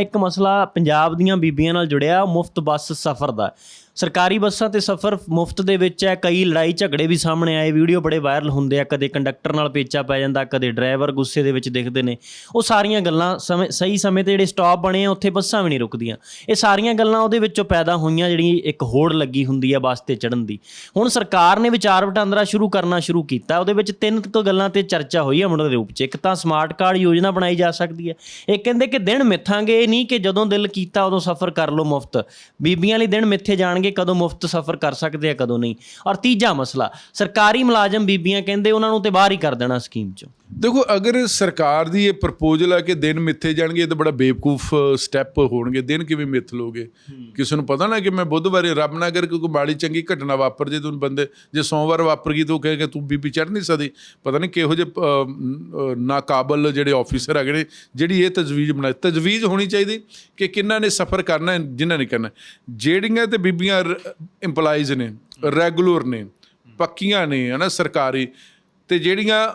ਇੱਕ ਮਸਲਾ ਪੰਜਾਬ ਦੀਆਂ ਬੀਬੀਆਂ ਨਾਲ ਜੁੜਿਆ ਮੁਫਤ ਬੱਸ ਸਫ਼ਰ ਦਾ। ਸਰਕਾਰੀ ਬੱਸਾਂ ਤੇ ਸਫ਼ਰ ਮੁਫਤ ਦੇ ਵਿੱਚ ਹੈ। ਕਈ ਲੜਾਈ ਝਗੜੇ ਵੀ ਸਾਹਮਣੇ ਆਏ। ਵੀਡੀਓ ਬੜੇ ਵਾਇਰਲ ਹੁੰਦੇ ਆ। ਕਦੇ ਕੰਡਕਟਰ ਨਾਲ ਪੇਚਾ ਪੈ ਜਾਂਦਾ, ਕਦੇ ਡਰਾਈਵਰ ਗੁੱਸੇ ਦੇ ਵਿੱਚ ਦਿਖਦੇ ਨੇ। ਉਹ ਸਾਰੀਆਂ ਗੱਲਾਂ ਸਮੇਂ, ਸਹੀ ਸਮੇਂ ਤੇ ਜਿਹੜੇ ਸਟਾਪ ਬਣੇ ਆ, ਉੱਥੇ ਬੱਸਾਂ ਵੀ ਨਹੀਂ ਰੁਕਦੀਆਂ। ਇਹ ਸਾਰੀਆਂ ਗੱਲਾਂ ਉਹਦੇ ਵਿੱਚੋਂ ਪੈਦਾ ਹੋਈਆਂ, ਜਿਹੜੀ ਇੱਕ ਹੋੜ ਲੱਗੀ ਹੁੰਦੀ ਆ ਬੱਸ ਤੇ ਚੜਨ ਦੀ। ਹੁਣ ਸਰਕਾਰ ਨੇ ਵਿਚਾਰ ਵਟਾਂਦਰਾ ਸ਼ੁਰੂ ਕਰਨਾ ਸ਼ੁਰੂ ਕੀਤਾ। ਉਹਦੇ ਵਿੱਚ ਤਿੰਨ ਕੁ ਗੱਲਾਂ ਤੇ ਚਰਚਾ ਹੋਈ ਆ ਮੁੱਢ ਦੇ ਰੂਪ 'ਚ। ਇੱਕ ਤਾਂ ਸਮਾਰਟ ਕਾਰਡ ਯੋਜਨਾ ਬਣਾਈ ਜਾ ਸਕਦੀ ਹੈ ਇਹ ਕਹਿੰਦੇ ਕਿ ਦਿਨ ਮਿੱਥਾਂਗੇ, ਇਹ ਨਹੀਂ ਕਿ ਜਦੋਂ ਦਿਲ ਕੀਤਾ ਉਦੋਂ ਸਫ਼ਰ ਕਰ ਲਓ ਮੁਫਤ। ਬੀਬੀਆਂ ਲਈ ਦਿਨ ਮਿੱਥੇ ਜਾਣਗੇ ਕਦੋਂ ਮੁਫਤ ਸਫ਼ਰ ਕਰ ਸਕਦੇ ਆ, ਕਦੋਂ ਨਹੀਂ। ਔਰ ਤੀਜਾ ਮਸਲਾ, ਸਰਕਾਰੀ ਮੁਲਾਜ਼ਮ ਬੀਬੀਆਂ ਕਹਿੰਦੇ ਉਹਨਾਂ ਨੂੰ ਤੇ ਬਾਹਰ ਹੀ ਕਰ ਦੇਣਾ ਸਕੀਮ 'ਚੋਂ। ਦੇਖੋ ਅਗਰ ਸਰਕਾਰ ਦੀ ਇਹ ਪ੍ਰਪੋਜ਼ਲ ਹੈ ਕਿ ਦਿਨ ਮਿੱਥੇ ਜਾਣਗੇ ਇਹ ਤਾਂ ਬੜਾ ਬੇਵਕੂਫ ਸਟੈਪ ਹੋਣਗੇ। ਦਿਨ ਕਿਵੇਂ ਮਿੱਥ ਲੋਗੇ? ਕਿਸੇ ਨੂੰ ਪਤਾ ਨਾ ਕਿ ਮੈਂ ਬੁੱਧਵਾਰੇ ਰੱਬ ਨਾ ਕਰ ਕੋਈ ਮਾੜੀ ਚੰਗੀ ਘਟਨਾ ਵਾਪਰ ਜੇ ਤੂੰ ਬੰਦੇ ਜੇ ਸੋਮਵਾਰ ਵਾਪਰ ਗਈ ਤਾਂ ਉਹ ਕਹੇਗਾ ਤੂੰ ਬੀਬੀ ਚੜ ਨਹੀਂ ਸਕਦੀ ਪਤਾ ਨਹੀਂ ਕਿਹੋ ਜਿਹੇ ਨਾਕਾਬਲ ਜਿਹੜੇ ਆਫੀਸਰ ਹੈਗੇ ਨੇ ਜਿਹੜੀ ਇਹ ਤਜਵੀਜ਼ ਬਣਾਈ। ਤਜਵੀਜ਼ ਹੋਣੀ ਚਾਹੀਦੀ ਕਿ ਕਿੰਨਾਂ ਨੇ ਸਫ਼ਰ ਕਰਨਾ ਜਿਨ੍ਹਾਂ ਨੇ ਕਰਨਾ। ਜਿਹੜੀਆਂ ਤੇ ਬੀਬੀਆਂ EMPLOYEES ਨੇ ਰੈਗੂਲਰ ਨੇ ਪੱਕੀਆਂ ਨੇ ਹਨਾ ਸਰਕਾਰੀ। ਤੇ ਜਿਹੜੀਆਂ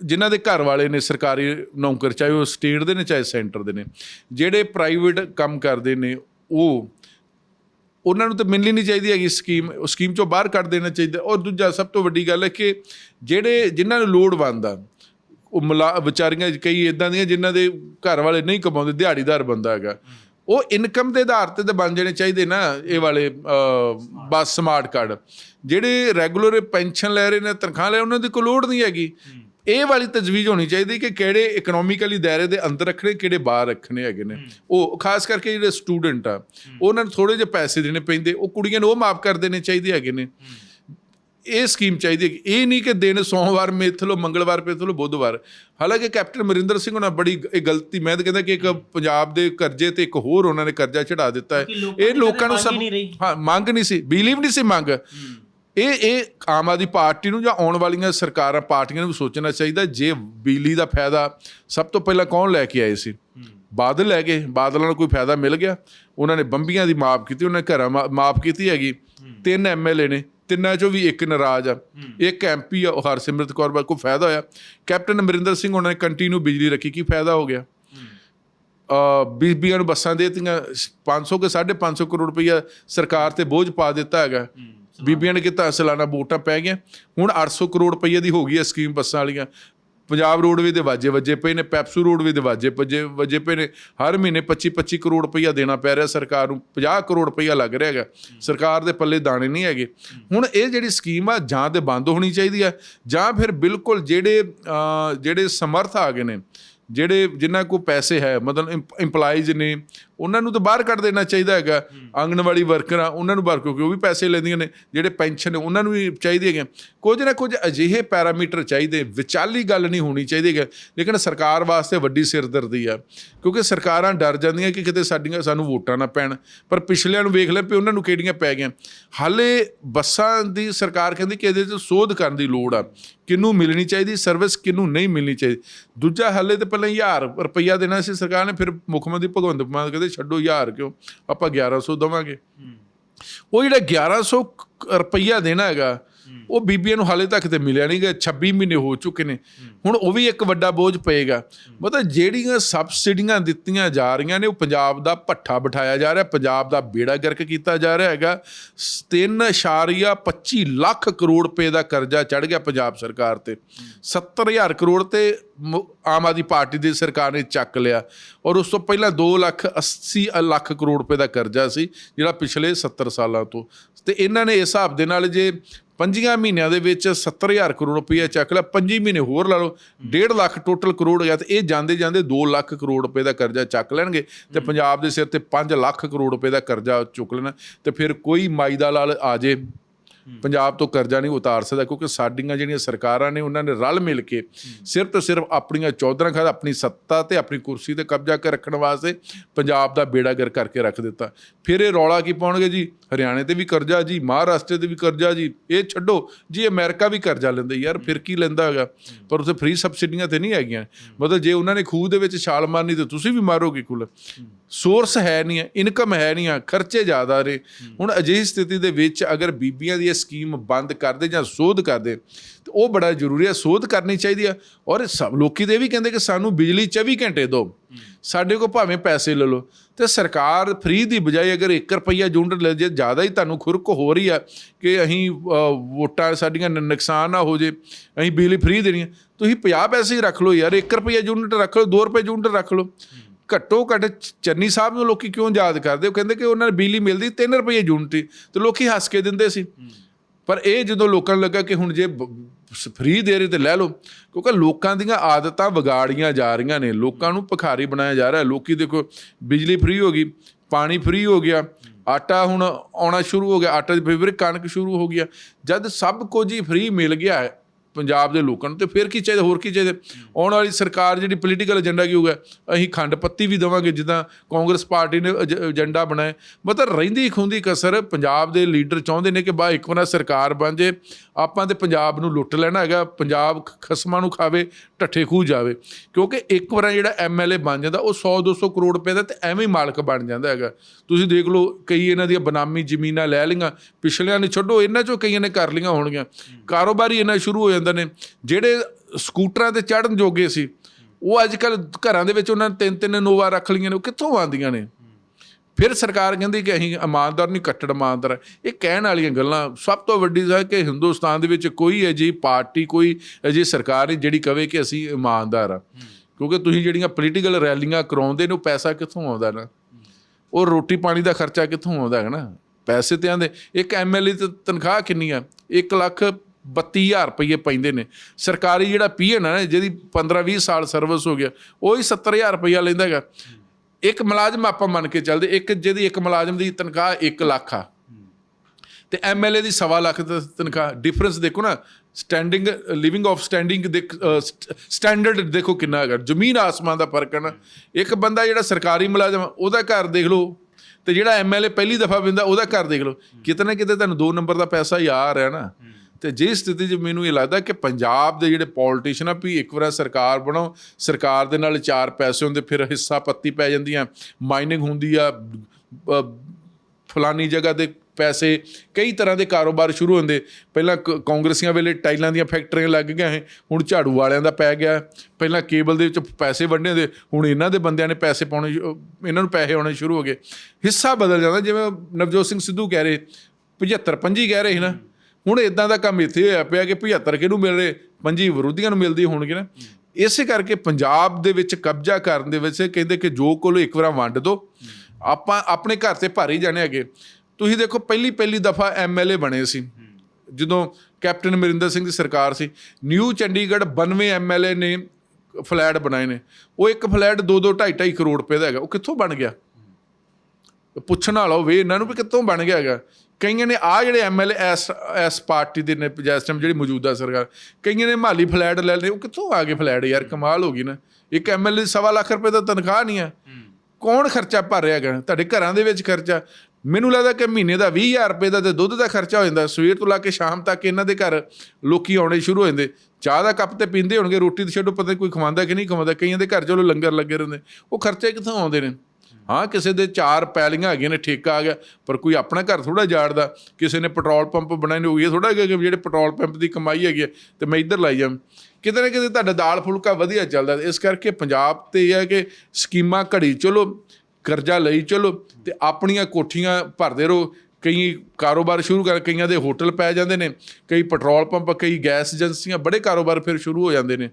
ਜਿਨ੍ਹਾਂ ਦੇ ਘਰ ਵਾਲੇ ਨੇ ਸਰਕਾਰੀ ਨੌਕਰ, ਚਾਹੇ ਉਹ ਸਟੇਟ ਦੇ ਨੇ, ਚਾਹੇ ਸੈਂਟਰ ਦੇ ਨੇ, ਜਿਹੜੇ ਪ੍ਰਾਈਵੇਟ ਕੰਮ ਕਰਦੇ ਨੇ, ਉਹ ਉਹਨਾਂ ਨੂੰ ਤਾਂ ਮਿਲਣੀ ਨਹੀਂ ਚਾਹੀਦੀ ਹੈਗੀ ਸਕੀਮ ਉਹ ਸਕੀਮ ਚੋਂ ਬਾਹਰ ਕੱਢ ਦੇਣਾ ਚਾਹੀਦਾ। ਔਰ ਦੂਜਾ ਸਭ ਤੋਂ ਵੱਡੀ ਗੱਲ ਹੈ ਕਿ ਜਿਹੜੇ, ਜਿਨ੍ਹਾਂ ਨੂੰ ਲੋੜ ਆ, ਉਹ ਮਲਾ, ਵਿਚਾਰੀਆਂ ਕਈ ਇਦਾਂ ਦੀਆਂ ਜਿਨ੍ਹਾਂ ਦੇ ਘਰ ਵਾਲੇ ਨਹੀਂ ਕਮਾਉਂਦੇ, ਦਿਹਾੜੀਦਾਰ ਬੰਦਾ ਹੈਗਾ, ਉਹ ਇਨਕਮ ਦੇ ਆਧਾਰ ਤੇ ਤਾਂ ਬਣ ਜਾਣੇ ਚਾਹੀਦੇ ਨਾ, ਇਹ ਵਾਲੇ ਬਸ ਸਮਾਰਟ ਕਾਰਡ ਜਿਹੜੇ ਰੈਗੂਲਰ ਪੈਨਸ਼ਨ ਲੈ ਰਹੇ ਨੇ, ਤਨਖਾਹ ਲੈ, ਉਹਨਾਂ ਦੀ ਕੋਈ ਲੋੜ ਨਹੀਂ ਹੈਗੀ। ਇਹ ਵਾਲੀ ਤਜਵੀਜ਼ ਹੋਣੀ ਚਾਹੀਦੀ ਕਿ ਕਿਹੜੇ ਇਕਨੋਮਿਕਲੀ ਦਾਇਰੇ ਦੇ ਅੰਦਰ ਰੱਖਣੇ ਕਿਹੜੇ ਬਾਹਰ ਰੱਖਣੇ ਹੈਗੇ ਨੇ। ਉਹ ਖਾਸ ਕਰਕੇ ਜਿਹੜੇ ਸਟੂਡੈਂਟ ਆ ਉਹਨਾਂ ਨੂੰ ਥੋੜੇ ਜਿਹੇ ਪੈਸੇ ਦੇਣੇ ਪੈਂਦੇ ਉਹ ਕੁੜੀਆਂ ਨੂੰ ਉਹ ਮਾਫ ਕਰ ਦੇਣੇ ਚਾਹੀਦੇ ਹੈਗੇ ਨੇ। ਇਹ ਸਕੀਮ ਚਾਹੀਦੀ ਹੈ ਇਹ ਨਹੀਂ ਕਿ ਦਿਨ ਸੋਮਵਾਰ ਮਿੱਥ ਲਓ ਮੰਗਲਵਾਰ ਮਿੱਥ ਲਓ ਬੁੱਧਵਾਰ। ਹਾਲਾਂਕਿ ਕੈਪਟਨ ਅਮਰਿੰਦਰ ਸਿੰਘ ਉਹਨਾਂ ਬੜੀ ਇਹ ਗਲਤੀ ਮੈਂ ਤਾਂ ਕਹਿੰਦਾ ਕਿ ਇੱਕ ਪੰਜਾਬ ਦੇ ਕਰਜ਼ੇ ਤੇ ਇੱਕ ਹੋਰ ਉਹਨਾਂ ਨੇ ਕਰਜ਼ਾ ਚੜਾ ਦਿੱਤਾ ਹੈ। ਇਹ ਲੋਕਾਂ ਨੂੰ ਸਭ। ਹਾਂ ਮੰਗ ਨਹੀਂ ਸੀ ਬਿਲੀਵ ਨਹੀਂ ਸੀ ਮੰਗ। ਇਹ ਇਹ ਆਮ ਆਦਮੀ ਪਾਰਟੀ ਨੂੰ ਜਾਂ ਆਉਣ ਵਾਲੀਆਂ ਸਰਕਾਰਾਂ ਪਾਰਟੀਆਂ ਨੂੰ ਵੀ ਸੋਚਣਾ ਚਾਹੀਦਾ ਜੇ ਬਿਜਲੀ ਦਾ ਫਾਇਦਾ ਸਭ ਤੋਂ ਪਹਿਲਾਂ ਕੌਣ ਲੈ ਕੇ ਆਏ ਸੀ? ਬਾਦਲ ਲੈ ਗਏ, ਬਾਦਲਾਂ ਨੂੰ ਕੋਈ ਫਾਇਦਾ ਮਿਲ ਗਿਆ। ਉਹਨਾਂ ਨੇ ਬੰਬੀਆਂ ਦੀ ਮਾਫ ਕੀਤੀ, ਉਹਨਾਂ ਨੇ ਘਰਾਂ ਮਾਫ ਕੀਤੀ ਹੈਗੀ। ਤਿੰਨ ਐਮਐਲਏ ਨੇ, ਤਿੰਨਾਂ ਚੋਂ ਵੀ ਇੱਕ ਨਾਰਾਜ਼ ਆ। ਇੱਕ ਐਮਪੀ ਆ, ਉਹ ਹਰਸਿਮਰਤ ਕੌਰ ਬਾਲ ਕੋਈ ਫਾਇਦਾ ਹੋਇਆ? ਕੈਪਟਨ ਅਮਰਿੰਦਰ ਸਿੰਘ ਉਹਨਾਂ ਨੇ ਕੰਟੀਨਿਊ ਬਿਜਲੀ ਰੱਖੀ, ਕੀ ਫਾਇਦਾ ਹੋ ਗਿਆ? ਬੀਬੀਆਂ ਨੂੰ ਬੱਸਾਂ ਦੇ ਦਿੱਤੀਆਂ 500 ਕੇ 550 ਕਰੋੜ ਰੁਪਈਆ ਸਰਕਾਰ ਤੇ ਬੋਝ ਪਾ ਦਿੱਤਾ ਹੈਗਾ। ਬੀਬੀਆਂ ਨੇ ਕਿਤਾ ਸਾਲਾਨਾ ਵੋਟਾਂ ਪੈ ਗਈਆਂ। ਹੁਣ 800 ਕਰੋੜ ਰੁਪਈਆ ਦੀ ਹੋ ਗਈ ਹੈ ਸਕੀਮ ਬੱਸਾਂ ਵਾਲੀਆਂ। ਪੰਜਾਬ ਰੋਡਵੇ ਦੇ ਵਾਜੇ ਵੱਜੇ ਪਏ ਨੇ ਪੈਪਸੂ ਰੋਡਵੇ ਦੇ ਵਾਜੇ ਵੱਜੇ ਵੱਜੇ ਪਏ ਨੇ। ਹਰ ਮਹੀਨੇ 25 25 ਕਰੋੜ ਰੁਪਈਆ ਦੇਣਾ ਪੈ ਰਿਹਾ ਸਰਕਾਰ ਨੂੰ 50 ਕਰੋੜ ਰੁਪਈਆ ਲੱਗ ਰਿਹਾ ਹੈਗਾ। ਸਰਕਾਰ ਦੇ ਪੱਲੇ ਦਾਣੇ ਨਹੀਂ ਹੈਗੇ। ਹੁਣ ਇਹ ਜਿਹੜੀ ਸਕੀਮ ਆ ਜਾਂ ਤੇ ਬੰਦ ਹੋਣੀ ਚਾਹੀਦੀ ਆ ਜਾਂ ਫਿਰ ਬਿਲਕੁਲ ਜਿਹੜੇ ਜਿਹੜੇ ਸਮਰਥ ਆ ਗਏ ਨੇ ਜਿਹੜੇ ਜਿਨ੍ਹਾਂ ਕੋਲ ਪੈਸੇ ਹੈ ਮਤਲਬ EMPLOYEES ਨੇ ਉਹਨਾਂ ਨੂੰ ਤਾਂ ਬਾਹਰ ਕੱਢ ਦੇਣਾ ਚਾਹੀਦਾ ਹੈਗਾ। ਆਂਗਣਵਾੜੀ ਵਰਕਰ ਉਹਨਾਂ ਨੂੰ ਬਾਹਰ ਕਿਉਂਕਿ ਉਹ ਵੀ ਪੈਸੇ ਲੈਂਦੀਆਂ ਨੇ ਜਿਹੜੇ ਪੈਨਸ਼ਨ ਨੇ ਉਹਨਾਂ ਨੂੰ ਵੀ ਚਾਹੀਦੀ ਹੈਗੇ। ਕੁਝ ਨਾ ਕੁਝ ਅਜਿਹੇ ਪੈਰਾਮੀਟਰ ਚਾਹੀਦੇ ਵਿਚਾਲੀ ਗੱਲ ਨਹੀਂ ਹੋਣੀ ਚਾਹੀਦੀ ਹੈ ਲੇਕਿਨ ਸਰਕਾਰ ਵਾਸਤੇ ਵੱਡੀ ਸਿਰਦਰਦੀ ਆ। ਕਿਉਂਕਿ ਸਰਕਾਰਾਂ ਡਰ ਜਾਂਦੀਆਂ ਕਿ ਕਿਤੇ ਸਾਡੀਆਂ ਸਾਨੂੰ ਵੋਟਾਂ ਨਾ ਪੈਣ। ਪਰ ਪਿਛਲਿਆਂ ਨੂੰ ਵੇਖ ਲੈ ਪਏ ਉਹਨਾਂ ਨੂੰ ਕਿਹੜੀਆਂ ਪੈ ਗਈਆਂ। ਹਾਲੇ ਬੱਸਾਂ ਦੀ ਸਰਕਾਰ ਕਹਿੰਦੀ ਕਿ ਇਹਦੇ 'ਚ ਸੋਧ ਕਰਨ ਦੀ ਲੋੜ ਆ। ਕਿਹਨੂੰ ਮਿਲਣੀ ਚਾਹੀਦੀ ਸਰਵਿਸ ਕਿਹਨੂੰ ਨਹੀਂ ਮਿਲਣੀ ਚਾਹੀਦੀ। ਦੂਜਾ ਹਾਲੇ ਤੇ ਪਹਿਲਾਂ 1000 ਰੁਪਈਆ ਦੇਣਾ ਸੀ ਸਰਕਾਰ ਨੇ ਫਿਰ ਮੁੱਖ ਮੰਤਰੀ ਭਗਵੰਤ ਮਾਨ ਕਹਿੰਦੇ ਛੱਡੋ 1000 ਕਿਉਂ? ਆਪਾਂ 1100 ਦਵਾਂਗੇ। ਉਹ ਜਿਹੜਾ 1100 ਰੁਪਈਆ ਦੇਣਾ ਹੈਗਾ ਉਹ ਬੀਬੀਆਂ ਨੂੰ ਹਾਲੇ ਤੱਕ ਤੇ ਮਿਲਿਆ ਨਹੀਂਗਾ 26 ਮਹੀਨੇ ਹੋ ਚੁੱਕੇ ਨੇ। ਹੁਣ ਉਹ ਵੀ ਇੱਕ ਵੱਡਾ ਬੋਝ ਪਏਗਾ। ਮਤਲਬ ਜਿਹੜੀਆਂ ਸਬਸਿਡੀਆਂ ਦਿੱਤੀਆਂ ਜਾ ਰਹੀਆਂ ਨੇ ਉਹ ਪੰਜਾਬ ਦਾ ਪੱਠਾ ਬਿਠਾਇਆ ਜਾ ਰਿਹਾ ਪੰਜਾਬ ਦਾ ਬੇੜਾ ਗਰਕ ਕੀਤਾ ਜਾ ਰਿਹਾ ਹੈਗਾ। 3.25 ਲੱਖ ਕਰੋੜ ਰੁਪਏ ਦਾ ਕਰਜ਼ਾ ਚੜ ਗਿਆ ਪੰਜਾਬ ਸਰਕਾਰ ਤੇ। 70000 ਕਰੋੜ ਤੇ ਆਮ ਆਦਮੀ ਪਾਰਟੀ ਦੀ ਸਰਕਾਰ ਨੇ ਚੱਕ ਲਿਆ। ਔਰ ਉਸ ਤੋਂ ਪਹਿਲਾਂ 2 ਲੱਖ 80 ਲੱਖ ਕਰੋੜ ਰੁਪਏ ਦਾ ਕਰਜ਼ਾ ਸੀ ਜਿਹੜਾ ਪਿਛਲੇ 70 ਸਾਲਾਂ ਤੋਂ। ਤੇ ਇਹਨਾਂ ਨੇ ਇਸ ਹਿਸਾਬ ਦੇ ਨਾਲ ਜੇ ਪੰਜੀਆਂ ਮਹੀਨਿਆਂ ਦੇ ਵਿੱਚ 70000 ਕਰੋੜ ਰੁਪਏ ਚੱਕ ਲਿਆ। ਪੰਜੀ ਮਹੀਨੇ ਹੋਰ ਲਾ ਲਓ 1.5 ਲੱਖ ਟੋਟਲ ਕਰੋੜ ਗਿਆ ਤੇ ਇਹ ਜਾਂਦੇ ਜਾਂਦੇ 2 ਲੱਖ ਕਰੋੜ ਰੁਪਏ ਦਾ ਕਰਜ਼ਾ ਚੱਕ ਲੈਣਗੇ ਤੇ ਪੰਜਾਬ ਦੇ ਸਿਰ ਤੇ 5 ਲੱਖ ਕਰੋੜ ਰੁਪਏ ਦਾ ਕਰਜ਼ਾ ਚੁੱਕ ਲੈਣਾ ਤੇ ਫਿਰ ਕੋਈ ਮਾਈ ਦਾ ਲਾਲ ਆ ਜੇ। ਪੰਜਾਬ ਤੋਂ ਕਰਜ਼ਾ ਨਹੀਂ ਉਤਾਰ ਸਕਦਾ ਕਿਉਂਕਿ ਸਾਡੀਆਂ ਜਿਹੜੀਆਂ ਸਰਕਾਰਾਂ ਨੇ, ਉਹਨਾਂ ਨੇ ਰਲ ਮਿਲ ਕੇ ਸਿਰਫ ਤੇ ਸਿਰਫ ਆਪਣੀਆਂ ਚੌਧਰਾਂ ਖਾ ਆਪਣੀ ਸੱਤਾ ਤੇ ਆਪਣੀ ਕੁਰਸੀ ਤੇ ਕਬਜ਼ਾ ਕਰ ਰੱਖਣ ਵਾਸਤੇ ਪੰਜਾਬ ਦਾ ਬੇੜਾਗਰ ਕਰਕੇ ਰੱਖ ਦਿੱਤਾ। ਫਿਰ ਇਹ ਰੌਲਾ ਕੀ ਪਾਉਣਗੇ ਜੀ? ਹਰਿਆਣੇ ਤੇ ਵੀ ਕਰਜ਼ਾ ਜੀ, ਮਹਾਰਾਸ਼ਟਰ ਤੇ ਵੀ ਕਰਜ਼ਾ ਜੀ। ਇਹ ਛੱਡੋ, ਜੀ ਅਮਰੀਕਾ ਵੀ ਕਰਜ਼ਾ ਲੈਂਦਾ ਯਾਰ ਫਿਰ ਕੀ ਲੈਂਦਾ ਹੈਗਾ? ਪਰ ਉੱਥੇ ਫ੍ਰੀ ਸਬਸਿਡੀਆਂ ਤੇ ਨਹੀਂ ਹੈਗੀਆਂ। ਮਤਲਬ ਜੇ ਉਹਨਾਂ ਨੇ ਖੂਹ ਦੇ ਵਿੱਚ ਛਾਲ ਮਾਰਨੀ ਤੇ ਤੁਸੀਂ ਵੀ ਮਾਰੋਗੇ ਕੁੱਲ। ਸੋਰਸ ਹੈ ਨਹੀਂ ਹੈ, ਇਨਕਮ ਹੈ ਨਹੀਂ ਆ ਖਰਚੇ ਜ਼ਿਆਦਾ ਨੇ। ਹੁਣ ਅਜਿਹੀ ਸਥਿਤੀ ਦੇ ਵਿੱਚ ਅਗਰ ਬੀਬੀਆਂ ਦੀ ਇਹ ਸਕੀਮ ਬੰਦ ਕਰਦੇ ਜਾਂ ਸੋਧ ਕਰਦੇ ਤੇ ਉਹ ਬੜਾ ਜ਼ਰੂਰੀ ਹੈ, ਸੋਧ ਕਰਨੀ ਚਾਹੀਦੀ ਆ ਔਰ ਸਭ ਲੋਕੀ ਦੇ ਵੀ ਕਹਿੰਦੇ ਕਿ ਸਾਨੂੰ ਬਿਜਲੀ 24 ਘੰਟੇ ਦਿਓ। ਸਾਡੇ ਕੋਲ ਭਾਵੇਂ ਪੈਸੇ ਲੈ ਲਓ। ਤੇ ਸਰਕਾਰ ਫ੍ਰੀ ਦੀ ਬਜਾਏ ਅਗਰ 1 ਰੁਪਈਆ ਯੂਨਿਟ ਲੈ ਜੇ, ਜ਼ਿਆਦਾ ਹੀ ਤੁਹਾਨੂੰ ਖੁਰਕ ਹੋ ਰਹੀ ਆ ਕਿ ਅਸੀਂ ਵੋਟਾਂ ਸਾਡੀਆਂ ਨੁਕਸਾਨ ਨਾ ਹੋ ਜੇ, ਅਸੀਂ ਬਿਜਲੀ ਫ੍ਰੀ ਦੇਣੀ ਤੁਸੀਂ 50 ਪੈਸੇ ਹੀ ਰੱਖ ਲਓ ਯਾਰ 1 ਰੁਪਈਆ ਯੂਨਿਟ ਰੱਖ ਲਓ 2 ਰੁਪਏ ਯੂਨਿਟ ਰੱਖ ਲਓ। ਘੱਟੋ ਘੱਟ ਚੰਨੀ ਸਾਹਿਬ ਨੂੰ ਲੋਕੀ ਕਿਉਂ ਯਾਦ ਕਰਦੇ? ਉਹ ਕਹਿੰਦੇ ਕਿ ਉਹਨਾਂ ਨੂੰ ਬਿਜਲੀ ਮਿਲਦੀ 3 ਰੁਪਏ ਯੂਨਿਟ ਤੇ ਲੋਕੀ ਹੱਸ ਕੇ ਦਿੰਦੇ ਸੀ। ਪਰ ਇਹ ਜਦੋਂ ਲੋਕਾਂ ਨੂੰ ਲੱਗਾ ਕਿ ਹੁਣ ਜੇ ਫ੍ਰੀ ਦੇ ਰਹੇ ਤੇ ਲੈ ਲਓ ਕਿਉਂਕਿ ਲੋਕਾਂ ਦੀਆਂ ਆਦਤਾਂ ਵਿਗਾੜੀਆਂ ਜਾ ਰਹੀਆਂ ਨੇ ਲੋਕਾਂ ਨੂੰ ਭਿਖਾਰੀ ਬਣਾਇਆ ਜਾ ਰਿਹਾ। ਲੋਕੀ ਦੇਖੋ ਬਿਜਲੀ ਫ੍ਰੀ ਹੋ ਗਈ ਪਾਣੀ ਫ੍ਰੀ ਹੋ ਗਿਆ ਆਟਾ ਹੁਣ ਆਉਣਾ ਸ਼ੁਰੂ ਹੋ ਗਿਆ ਆਟਾ ਦੀ ਫੇਵਰ ਕਣਕ ਸ਼ੁਰੂ ਹੋ ਗਿਆ ਜਦ ਸਭ ਕੁਝ ਹੀ ਫ੍ਰੀ ਮਿਲ ਗਿਆ ਹੈ ਪੰਜਾਬ ਦੇ ਲੋਕਾਂ ਨੂੰ ਤੇ ਫਿਰ ਕੀ ਚਾਹੀਦਾ ਹੋਰ ਕੀ ਚਾਹੀਦਾ? ਆਉਣ ਵਾਲੀ ਸਰਕਾਰ ਜਿਹੜੀ ਪੋਲੀਟੀਕਲ ਏਜੰਡਾ ਕੀ ਹੋਊਗਾ? ਅਸੀਂ ਖੰਡ ਪੱਤੀ ਵੀ ਦੇਵਾਂਗੇ ਜਿੱਦਾਂ ਕਾਂਗਰਸ ਪਾਰਟੀ ਨੇ ਏਜ- ਏਜੰਡਾ ਬਣਾਇਆ। ਮਤਲਬ ਰਹਿੰਦੀ ਖੁੰਦੀ ਕਸਰ ਪੰਜਾਬ ਦੇ ਲੀਡਰ ਚਾਹੁੰਦੇ ਨੇ ਕਿ ਬਾ ਇੱਕ ਵਾਰ ਸਰਕਾਰ ਬਣ ਜੇ। ਆਪਾਂ ਤੇ ਪੰਜਾਬ ਨੂੰ ਲੁੱਟ ਲੈਣਾ ਹੈਗਾ ਪੰਜਾਬ ਖਸਮਾਂ ਨੂੰ ਖਾਵੇ ਢੱਠੇ ਖੂ ਜਾਵੇ। ਕਿਉਂਕਿ ਇੱਕ ਵਾਰ ਜਿਹੜਾ ਐਮਐਲਏ ਬਣ ਜਾਂਦਾ ਉਹ 100 200 ਕਰੋੜ ਰੁਪਏ ਦਾ ਤੇ ਐਵੇਂ ਹੀ ਮਾਲਕ ਬਣ ਜਾਂਦਾ ਹੈਗਾ। ਤੁਸੀਂ ਦੇਖ ਲਓ ਕਈ ਇਹਨਾਂ ਦੀਆਂ ਬਨਾਮੀ ਜ਼ਮੀਨਾਂ ਲੈ ਲਈਆਂ ਪਿਛਲਿਆਂ ਨੇ ਛੱਡੋ ਇਹਨਾਂ ਚੋਂ ਕਈਆਂ ਨੇ ਕਰ ਲਈਆਂ ਹੋਣਗੀਆਂ। ਕਾਰੋਬਾਰੀ ਇਹਨਾਂ ਸ਼ੁਰੂ ਹੋ ਜਾਂਦੇ ਨੇ, ਜਿਹੜੇ ਸਕੂਟਰਾਂ ਤੇ ਚੜਨ ਜੋਗੇ ਸੀ, ਉਹ ਅੱਜ ਕੱਲ ਘਰਾਂ ਦੇ ਵਿੱਚ ਉਹਨਾਂ ਨੇ ਤਿੰਨ ਤਿੰਨ ਨੋਵਾ ਰੱਖ ਲਈਆਂ ਨੇ, ਉਹ ਕਿੱਥੋਂ ਆਉਂਦੀਆਂ ਨੇ? ਫਿਰ ਸਰਕਾਰ ਕਹਿੰਦੀ ਕਿ ਅਸੀਂ ਇਮਾਨਦਾਰ ਨਹੀਂ, ਕੱਟੜ ਇਮਾਨਦਾਰ ਇਹ ਕਹਿਣ ਵਾਲੀਆਂ ਗੱਲਾਂ ਸਭ ਤੋਂ ਵੱਡੀ ਹੈ ਕਿ ਹਿੰਦੁਸਤਾਨ ਦੇ ਵਿੱਚ ਕੋਈ ਅਜਿਹੀ ਪਾਰਟੀ, ਕੋਈ ਅਜਿਹੀ ਸਰਕਾਰ ਨਹੀਂ ਜਿਹੜੀ ਕਵੇ ਕਿ ਅਸੀਂ ਇਮਾਨਦਾਰ ਆ। ਕਿਉਂਕਿ ਤੁਸੀਂ ਜਿਹੜੀਆਂ ਪੋਲੀਟੀਕਲ ਰੈਲੀਆਂ ਕਰਾਉਂਦੇ ਨੇ, ਉਹ ਪੈਸਾ ਕਿੱਥੋਂ ਆਉਂਦਾ ਨਾ? ਉਹ ਰੋਟੀ ਪਾਣੀ ਦਾ ਖਰਚਾ ਕਿੱਥੋਂ ਆਉਂਦਾ ਹੈ ਨਾ? ਪੈਸੇ ਤੇ ਆਂਦੇ ਇੱਕ ਐਮਐਲਏ ਤੇ ਤਨਖਾਹ ਕਿੰਨੀ ਆ? 1 ਲੱਖ 32000 ਰੁਪਏ ਪੈਂਦੇ ਨੇ। ਸਰਕਾਰੀ ਜਿਹੜਾ ਪੀਐਨ ਹੈ ਜਿਹਦੀ 15 20 ਸਾਲ ਸਰਵਿਸ ਹੋ ਗਿਆ ਉਹ ਹੀ 70000 ਰੁਪਇਆ ਲੈਂਦਾ ਹੈਗਾ। ਇੱਕ ਮੁਲਾਜ਼ਮ ਆਪਾਂ ਮੰਨ ਕੇ ਚੱਲਦੇ ਇੱਕ ਜਿਹਦੀ ਇੱਕ ਮੁਲਾਜ਼ਮ ਦੀ ਤਨਖਾਹ 1 ਲੱਖ ਆ। ਤੇ ਐਮਐਲਏ ਦੀ ਸਵਾ ਲੱਖ ਦੀ ਤਨਖਾਹ ਡਿਫਰੈਂਸ ਦੇਖੋ ਨਾ ਸਟੈਂਡਿੰਗ ਲਿਵਿੰਗ ਆਫ ਸਟੈਂਡਿੰਗ ਦੇ ਸਟੈਂਡਰਡ ਦੇਖੋ ਕਿੰਨਾ ਹੈਗਾ। ਜ਼ਮੀਨ ਆਸਮਾਨ ਦਾ ਫ਼ਰਕ ਹੈ ਨਾ। ਇੱਕ ਬੰਦਾ ਜਿਹੜਾ ਸਰਕਾਰੀ ਮੁਲਾਜ਼ਮ ਆ, ਉਹਦਾ ਘਰ ਦੇਖ ਲਓ ਤੇ ਜਿਹੜਾ ਐਮਐਲਏ ਪਹਿਲੀ ਦਫਾ ਬਿੰਦਾ ਉਹਦਾ ਘਰ ਦੇਖ ਲਓ। ਕਿਤੇ ਨਾ ਕਿਤੇ ਤੁਹਾਨੂੰ ਦੋ ਨੰਬਰ ਦਾ ਪੈਸਾ ਯਾਰ ਹੈ ਨਾ। ਤੇ ਜੇ ਸਥਿਤੀ 'ਚ ਮੈਨੂੰ ਇਹ ਲੱਗਦਾ ਕਿ ਪੰਜਾਬ ਦੇ ਜਿਹੜੇ ਪੋਲੀਟੀਸ਼ੀਅਨ ਆ, ਵੀ ਇੱਕ ਵਾਰ ਸਰਕਾਰ ਬਣਾਓ, ਸਰਕਾਰ ਦੇ ਨਾਲ ਚਾਰ ਪੈਸੇ ਹੁੰਦੇ ਫਿਰ ਹਿੱਸਾ ਪੱਤੀ ਪੈ ਜਾਂਦੀਆਂ ਮਾਈਨਿੰਗ ਹੁੰਦੀ ਆ ਫਲਾਨੀ ਜਗ੍ਹਾ ਦੇ ਪੈਸੇ, ਕਈ ਤਰ੍ਹਾਂ ਦੇ ਕਾਰੋਬਾਰ ਸ਼ੁਰੂ ਹੁੰਦੇ। ਪਹਿਲਾਂ ਕ- ਕਾਂਗਰਸੀਆਂ ਵੇਲੇ ਟਾਈਲਾਂ ਦੀਆਂ ਫੈਕਟਰੀਆਂ ਲੱਗ ਗਈਆਂ ਹੈ ਹੁਣ ਝਾੜੂ ਵਾਲਿਆਂ ਦਾ ਪੈ ਗਿਆ। ਪਹਿਲਾਂ ਕੇਬਲ ਦੇ ਵਿੱਚ ਪੈਸੇ ਵੰਡੇ ਹੁੰਦੇ, ਹੁਣ ਇਹਨਾਂ ਦੇ ਬੰਦਿਆਂ ਨੇ ਪੈਸੇ ਪਾਉਣੇ ਸ਼ੁ- ਇਹਨਾਂ ਨੂੰ ਪੈਸੇ ਆਉਣੇ ਸ਼ੁਰੂ ਹੋ ਗਏ। ਹਿੱਸਾ ਬਦਲ ਜਾਂਦਾ, ਜਿਵੇਂ ਨਵਜੋਤ ਸਿੰਘ ਸਿੱਧੂ ਕਹਿ ਰਹੇ 75 ਪੰਜੀ ਕਹਿ ਰਹੇ ਸੀ ਨਾ। ਹੁਣ ਇਦਾਂ ਦਾ ਕੰਮ ਇੱਥੇ ਹੋਇਆ ਪਿਆ ਕਿ 75 ਕਿਹਨੂੰ ਮਿਲ ਰਹੇ, ਪੰਜੀ ਵਿਰੋਧੀਆਂ ਨੂੰ ਮਿਲਦੀ ਹੋਣਗੇ ਨਾ। ਇਸੇ ਕਰਕੇ ਪੰਜਾਬ ਦੇ ਵਿੱਚ ਕਬਜ਼ਾ ਕਰਨ ਦੇ ਵਿੱਚ ਕਹਿੰਦੇ ਕਿ ਜੋ ਕੋਲ ਇੱਕ ਵਾਰ ਵੰਡ ਦੋ। ਆਪਾਂ ਆਪਣੇ ਘਰ ਤੇ ਭਾਰੀ ਜਾਣੇ ਹੈਗੇ। ਤੁਸੀਂ ਦੇਖੋ ਪਹਿਲੀ ਪਹਿਲੀ ਦਫਾ ਐਮਐਲਏ ਬਣੇ ਸੀ। ਜਦੋਂ ਕੈਪਟਨ ਅਮਰਿੰਦਰ ਸਿੰਘ ਦੀ ਸਰਕਾਰ ਸੀ, ਨਿਊ ਚੰਡੀਗੜ੍ਹ 92 ਐਮਐਲਏ ਨੇ ਫਲੈਟ ਬਣਾਏ ਨੇ। ਉਹ ਇੱਕ ਫਲੈਟ 2 2 2.5 2.5 ਕਰੋੜ ਰੁਪਏ ਦਾ ਹੈਗਾ। ਉਹ ਕਿੱਥੋਂ ਬਣ ਗਿਆ? ਪੁੱਛਣ ਵਾਲਾ ਹੋਵੇ, ਇਹਨਾਂ ਨੂੰ ਵੀ ਕਿੱਥੋਂ ਬਣ ਗਿਆ ਹੈਗਾ? ਕਈਆਂ ਨੇ ਆ ਜਿਹੜੇ ਐਮਐਲਏ ਐਸ ਐਸ ਪਾਰਟੀ ਦੇ ਨੇ ਜਿਸ ਟਾਈਮ ਜਿਹੜੀ ਮੌਜੂਦਾ ਸਰਕਾਰ ਕਈਆਂ ਨੇ ਮਾਲੀ ਫਲੈਟ ਲੈ ਲਏ ਉਹ ਕਿੱਥੋਂ ਆ ਗਏ ਫਲੈਟ ਯਾਰ ਕਮਾਲ ਹੋ ਗਈ ਨਾ। ਇੱਕ ਐਮਐਲਏ ਸਵਾ ਲੱਖ ਰੁਪਏ ਦਾ ਤਨਖਾਹ ਨਹੀਂ ਆ। ਕੌਣ ਖਰਚਾ ਭਰ ਰਿਹਾ ਹੈਗਾ? ਤੁਹਾਡੇ ਘਰਾਂ ਦੇ ਵਿੱਚ ਖਰਚਾ। ਮੈਨੂੰ ਲੱਗਦਾ ਕਿ ਮਹੀਨੇ ਦਾ 20000 ਰੁਪਏ ਦਾ ਤੇ ਦੁੱਧ ਦਾ ਖਰਚਾ ਹੋ ਜਾਂਦਾ। ਸਵੇਰ ਤੋਂ ਲਾ ਕੇ ਸ਼ਾਮ ਤੱਕ ਇਹਨਾਂ ਦੇ ਘਰ ਲੋਕੀ ਆਉਣੇ ਸ਼ੁਰੂ ਹੋ ਜਾਂਦੇ। ਚਾਹ ਦਾ ਕੱਪ ਤੇ ਪੀਂਦੇ ਹੋਣਗੇ ਰੋਟੀ ਤੇ ਛੱਡੋ ਪਤਾ ਨੀ ਕੋਈ ਖਵਾਉਂਦਾ ਕਿ ਨਹੀਂ ਖਵਾਉਂਦਾ। ਕਈਆਂ ਦੇ ਘਰ ਚਲੋ ਲੰਗਰ ਲੱਗੇ ਰਹਿੰਦੇ। ਉਹ ਖਰਚੇ ਕਿੱਥੋਂ ਆਉਂਦੇ ਨੇ? ਹਾਂ, ਕਿਸੇ ਦੇ ਚਾਰ ਪੈਲੀਆਂ ਹੈਗੀਆਂ ਨੇ, ਠੇਕਾ ਆ ਗਿਆ, ਪਰ ਕੋਈ ਆਪਣਾ ਘਰ ਥੋੜਾ ਜਾੜਦਾ, ਕਿਸੇ ਨੇ ਪੈਟਰੋਲ ਪੰਪ ਬਣਾਏ ਨੇ, ਉਹ ਇਹ ਥੋੜਾ ਕਿ ਜਿਹੜੇ ਪੈਟਰੋਲ ਪੰਪ ਦੀ ਕਮਾਈ ਹੈਗੀ ਹੈ ਤੇ ਮੈਂ ਇੱਧਰ ਲਾਈ ਜਾਵਾਂ। ਕਿਤੇ ਨਾ ਕਿਤੇ ਤੁਹਾਡਾ ਦਾਲ ਫੁਲਕਾ ਵਧੀਆ ਚੱਲਦਾ ਇਸ ਕਰਕੇ ਪੰਜਾਬ ਤੇ ਇਹ ਹੈ ਕਿ ਸਕੀਮਾਂ ਘੜੀ ਚਲੋ, ਕਰਜ਼ਾ ਲਈ ਚਲੋ, ਤੇ ਆਪਣੀਆਂ ਕੋਠੀਆਂ ਭਰਦੇ ਰਹੋ। ਕਈ ਕਾਰੋਬਾਰ ਸ਼ੁਰੂ ਕਰ, ਕਈਆਂ ਦੇ ਹੋਟਲ ਪੈ ਜਾਂਦੇ ਨੇ, ਕਈ ਪੈਟਰੋਲ ਪੰਪ, ਕਈ ਗੈਸ ਏਜੰਸੀਆਂ, ਬੜੇ ਕਾਰੋਬਾਰ ਫਿਰ ਸ਼ੁਰੂ ਹੋ ਜਾਂਦੇ ਨੇ।